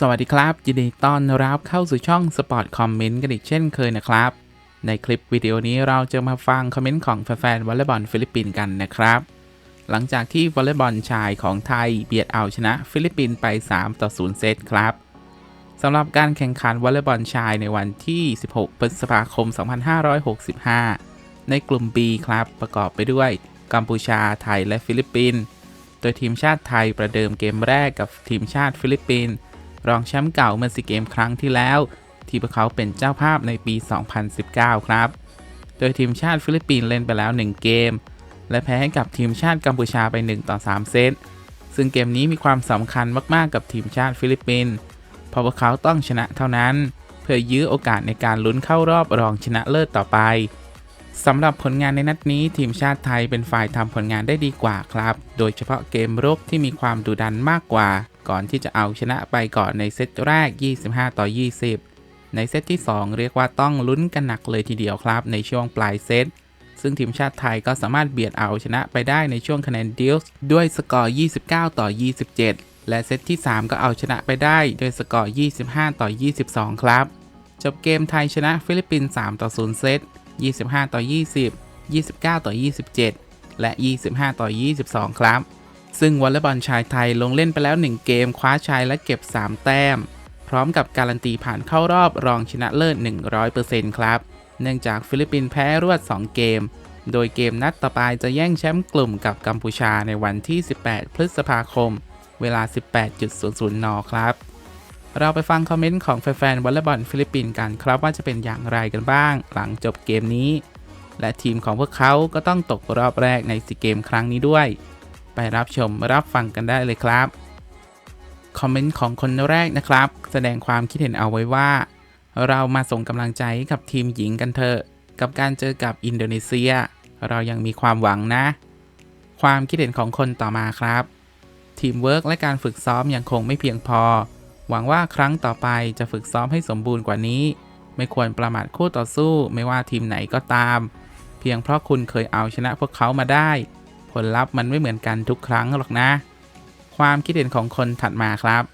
สวัสดีครับ ยินดีต้อนรับเข้าสู่ช่อง Sport Comment กันอีกเช่นเคยนะครับ ในคลิปวิดีโอนี้เราจะมาฟังคอมเมนต์ของแฟนๆวอลเลย์บอลฟิลิปปินส์กันนะครับ หลังจากที่วอลเลย์บอลชายของไทยเบียดเอาชนะฟิลิปปินส์ไป 3 ต่อ 0 เซตครับสำหรับการแข่งขันวอลเลย์บอลชายในวันที่ 16 พฤษภาคม 2565 ในกลุ่ม B ครับ ประกอบไปด้วยกัมพูชาไทยและฟิลิปปินส์โดยทีมชาติไทยประเดิมเกมแรกกับทีมชาติฟิลิปปินส์ รองแชมป์เก่าเมื่อซีเกมครั้งที่แล้ว ที่พวกเขาเป็นเจ้าภาพในปี 2019 ครับ โดยทีมชาติฟิลิปปินส์เล่นไปแล้ว 1 เกม และแพ้ให้กับทีมชาติกัมพูชาไป 1 ต่อ 3 เซต ซึ่งเกมนี้มีความสำคัญมากๆกับทีมชาติฟิลิปปินส์ เพราะพวกเขาต้องชนะเท่านั้น เพื่อยื้อโอกาสในการลุ้นเข้ารอบรองชนะเลิศต่อไปสำหรับผลงานในนัดนี้ทีมชาติไทยเป็นฝ่ายทำผลงานได้ดีกว่าครับ โดยเฉพาะเกมรุกที่มีความดุดันมากกว่า ก่อนที่จะเอาชนะไปก่อนในเซตแรก 25 ต่อ 20 ในเซตที่ 2 เรียกว่าต้องลุ้นกันหนักเลยทีเดียวครับ ในช่วงปลายเซต ซึ่งทีมชาติไทยก็สามารถเบียดเอาชนะไปได้ในช่วงคะแนนดิลส์ด้วยสกอร์ 29 ต่อ 27 และเซตที่ 3 ก็เอาชนะไปได้ด้วยสกอร์ 25 ต่อ 22 ครับ จบเกมไทยชนะฟิลิปปินส์ 3 ต่อ 0 เซต 25 ต่อ 20 29 ต่อ 27 และ 25 ต่อ 22 ครับ ซึ่งวอลเลย์บอลชายไทยลงเล่นไปแล้ว 1 เกมคว้าชัยและเก็บ 3 แต้ม พร้อมกับการันตีผ่านเข้ารอบรองชนะเลิศ 100%ครับ เนื่องจากฟิลิปปินส์แพ้รวด 2 เกม โดยเกมนัดต่อไปจะแย่งแชมป์กลุ่มกับกัมพูชาในวันที่ 18 พฤษภาคม เวลา 18.00 น ครับ เราไปฟังคอมเมนต์ของแฟนๆวอลเลย์บอลฟิลิปปินส์กันครับว่าจะเป็นอย่างไรกันบ้าง หลังจบเกมนี้ และทีมของพวกเขาก็ต้องตกรอบแรกในซีเกมครั้งนี้ด้วย ไปรับชมรับฟังกันได้เลยครับ คอมเมนต์ของคนแรกนะครับ แสดงความคิดเห็นเอาไว้ว่า เรามาส่งกำลังใจกับทีมหญิงกันเถอะ กับการเจอกับอินโดนีเซีย เรายังมีความหวังนะ ความคิดเห็นของคนต่อมาครับ ทีมเวิร์กและการฝึกซ้อมยังคงไม่เพียงพอ หวังว่าครั้งต่อไปจะฝึกซ้อมให้สมบูรณ์กว่านี้ ไม่ควรประมาทคู่ต่อสู้ ไม่ว่าทีมไหนก็ตาม เพียงเพราะคุณเคยเอาชนะพวกเขามาได้ ลลัพธ์มันไม่เหมือนกันทุกครั้งหรอกนะ ความคิดเห็นของคนถัดมาครับ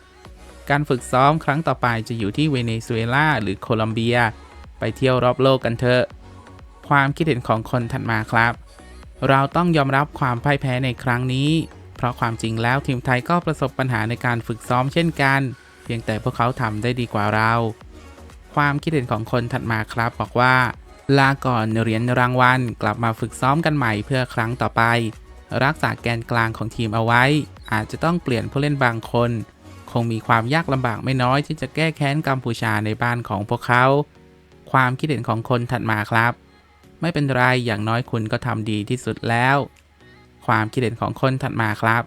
การฝึกซ้อมครั้งต่อไปจะอยู่ที่เวเนซุเอลาหรือโคลอมเบีย ไปเที่ยวรอบโลกกันเถอะ ความคิดเห็นของคนถัดมาครับ เราต้องยอมรับความพ่ายแพ้ในครั้งนี้ เพราะความจริงแล้วทีมไทยก็ประสบปัญหาในการฝึกซ้อมเช่นกัน เพียงแต่พวกเขาทำได้ดีกว่าเรา ความคิดเห็นของคนถัดมาครับบอกว่าลาก่อนเหรียญรางวัลกลับมาฝึกซ้อมกันใหม่เพื่อครั้งต่อไป รักษาแกนกลางของทีมเอาไว้ อาจจะต้องเปลี่ยนผู้เล่นบางคน คงมีความยากลำบากไม่น้อยที่จะแก้แค้นกัมพูชาในบ้านของพวกเขา ความคิดเห็นของคนถัดมาครับ ไม่เป็นไรอย่างน้อยคุณก็ทำดีที่สุดแล้ว ความคิดเห็นของคนถัดมาครับ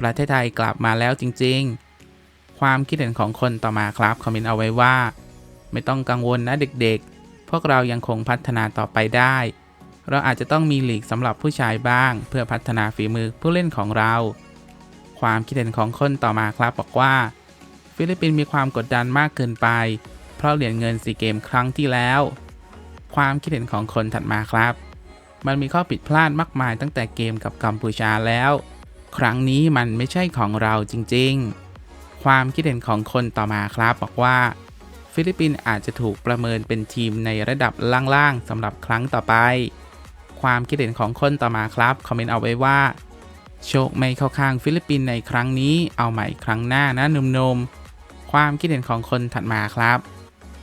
ประเทศไทยกลับมาแล้วจริง ๆ ความคิดเห็นของคนต่อมาครับคอมเมนต์เอาไว้ว่า ไม่ต้องกังวลนะเด็กๆ พวกเรายังคงพัฒนาต่อไปได้ เราอาจจะต้องมีหลีกสำหรับผู้ชายบ้าง เพื่อพัฒนาฝีมือผู้เล่นของเรา ความคิดเห็นของคนต่อมาครับบอกว่า ฟิลิปปินส์มีความกดดันมากเกินไป เพราะเหรียญเงินซีเกมครั้งที่แล้ว ความคิดเห็นของคนถัดมาครับ มันมีข้อผิดพลาดมากมายตั้งแต่เกมกับกัมพูชาแล้ว ครั้งนี้มันไม่ใช่ของเราจริง ๆ ความคิดเห็นของคนต่อมาครับบอกว่าฟิลิปปินส์อาจจะถูกประเมินเป็นทีมในระดับล่างๆสำหรับครั้งต่อไป ความคิดเห็นของคนต่อมาครับ คอมเมนต์เอาไว้ว่า โชคไม่เข้าข้างฟิลิปปินส์ในครั้งนี้เอาใหม่ครั้งหน้านะหนุ่มๆ ความคิดเห็นของคนถัดมาครับ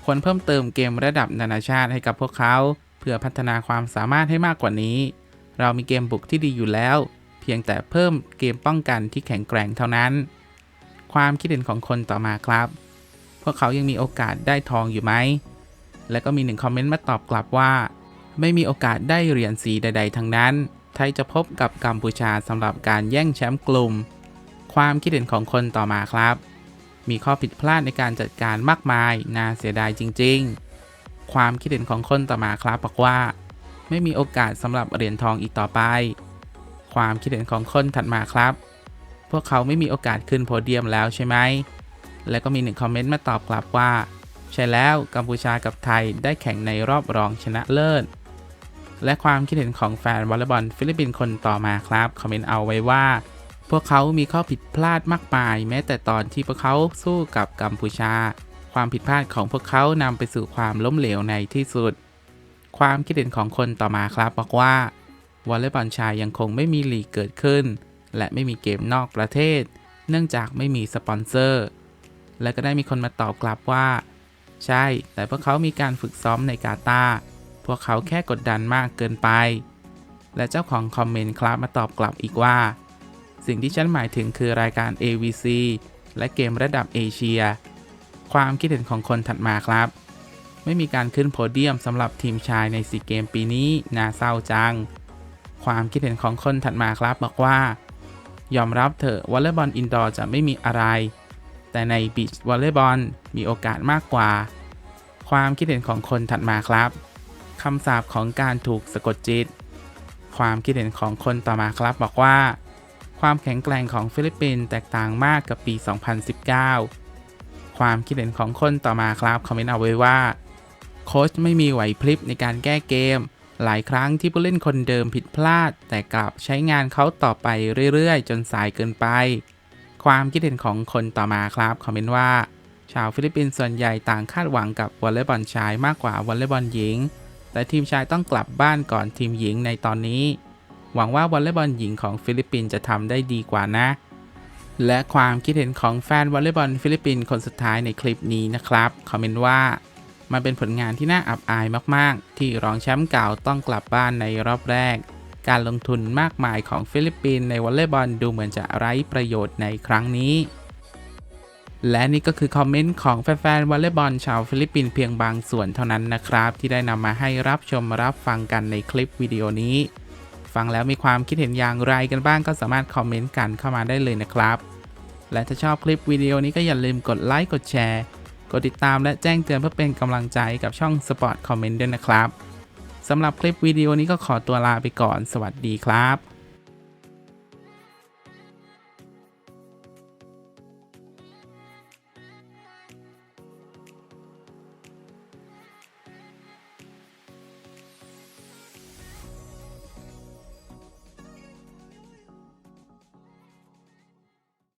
ควรเพิ่มเติมเกมระดับนานาชาติให้กับพวกเขาเพื่อพัฒนาความสามารถให้มากกว่านี้ เรามีเกมบุกที่ดีอยู่แล้ว เพียงแต่เพิ่มเกมป้องกันที่แข็งแกร่งเท่านั้น ความคิดเห็นของคนต่อมาครับ พวกเขายังมีโอกาสได้ทองอยู่ไหมและก็มีหนึ่งคอมเมนต์มาตอบกลับว่า ไม่มีโอกาสได้เหรียญสีใด ๆ ทั้งนั้น ไทยจะพบกับกัมพูชาสำหรับการแย่งแชมป์กลุ่ม ความคิดเห็นของคนต่อมาครับ มีข้อผิดพลาดในการจัดการมากมาย น่าเสียดายจริง ๆ ความคิดเห็นของคนต่อมาครับบอกว่า ไม่มีโอกาสสำหรับเหรียญทองอีกต่อไป ความคิดเห็นของคนถัดมาครับ พวกเขาไม่มีโอกาสขึ้นโพเดียมแล้วใช่ไหม แล้วก็มีหนึ่งคอมเมนต์มาตอบกลับว่าใช่แล้วกัมพูชากับไทยได้แข่งในรอบรองชนะเลิศ และความคิดเห็นของแฟนวอลเลย์บอลฟิลิปปินส์คนต่อมาครับคอมเมนต์เอาไว้ว่า พวกเขามีข้อผิดพลาดมากมาย แม้แต่ตอนที่พวกเขาสู้กับกัมพูชา ความผิดพลาดของพวกเขานำไปสู่ความล้มเหลวในที่สุด ความคิดเห็นของคนต่อมาครับบอกว่าวอลเลย์บอลชายยังคงไม่มีลีกเกิดขึ้น และไม่มีเกมนอกประเทศ เนื่องจากไม่มีสปอนเซอร์ และก็ได้มีคนมาตอบกลับว่า ใช่ แต่พวกเขามีการฝึกซ้อมในกาตาร์ พวกเขาแค่กดดันมากเกินไป และเจ้าของคอมเมนต์ครับมาตอบกลับอีกว่า สิ่งที่ฉันหมายถึงคือรายการ AVC และเกมระดับเอเชีย ความคิดเห็นของคนถัดมาครับ ไม่มีการขึ้นโพเดียมสำหรับทีมชายในซีเกมปีนี้น่าเศร้าจัง ความคิดเห็นของคนถัดมาครับบอกว่า ยอมรับเถอะวอลเลย์บอลอินดอร์จะไม่มีอะไร แต่ในบีชวอลเลย์บอลมีโอกาสมากกว่า ความคิดเห็นของคนถัดมาครับ คำสาปของการถูกสะกดจิต ความคิดเห็นของคนต่อมาครับบอกว่า ความแข็งแกร่งของฟิลิปปินส์แตกต่างมากกับปี 2019 ความคิดเห็นของคนต่อมาครับคอมเมนต์เอาไว้ว่า โค้ชไม่มีไหวพริบในการแก้เกม หลายครั้งที่ผู้เล่นคนเดิมผิดพลาด แต่กลับใช้งานเขาต่อไปเรื่อยๆ จนสายเกินไป ความคิดเห็นของคนต่อมาครับคอมเมนต์ว่าชาวฟิลิปปินส์ส่วนใหญ่ต่างคาดหวังกับวอลเลย์บอลชายมากกว่าวอลเลย์บอลหญิง แต่ทีมชายต้องกลับบ้านก่อนทีมหญิงในตอนนี้ หวังว่าวอลเลย์บอลหญิงของฟิลิปปินส์จะทำได้ดีกว่านะ และความคิดเห็นของแฟนวอลเลย์บอลฟิลิปปินส์คนสุดท้ายในคลิปนี้นะครับ คอมเมนต์ว่ามันเป็นผลงานที่น่าอับอายมาก ๆ ที่รองแชมป์เก่าต้องกลับบ้านในรอบแรก การลงทุนมากมายของฟิลิปปินส์ในวอลเลย์บอลดูเหมือนจะไร้ประโยชน์ในครั้งนี้ และนี่ก็คือคอมเมนต์ของแฟนๆวอลเลย์บอลชาวฟิลิปปินส์เพียงบางส่วนเท่านั้นนะครับ ที่ได้นำมาให้รับชมรับฟังกันในคลิปวิดีโอนี้ ฟังแล้วมีความคิดเห็นอย่างไรกันบ้างก็สามารถคอมเมนต์กันเข้ามาได้เลยนะครับ และถ้าชอบคลิปวิดีโอนี้ก็อย่าลืมกดไลค์กดแชร์กดติดตามและแจ้งเตือนเพื่อเป็นกำลังใจกับช่อง Sport Comment ด้วยนะครับสำหรับคลิปวิดีโอนี้ก็ขอตัวลาไปก่อน สวัสดีครับ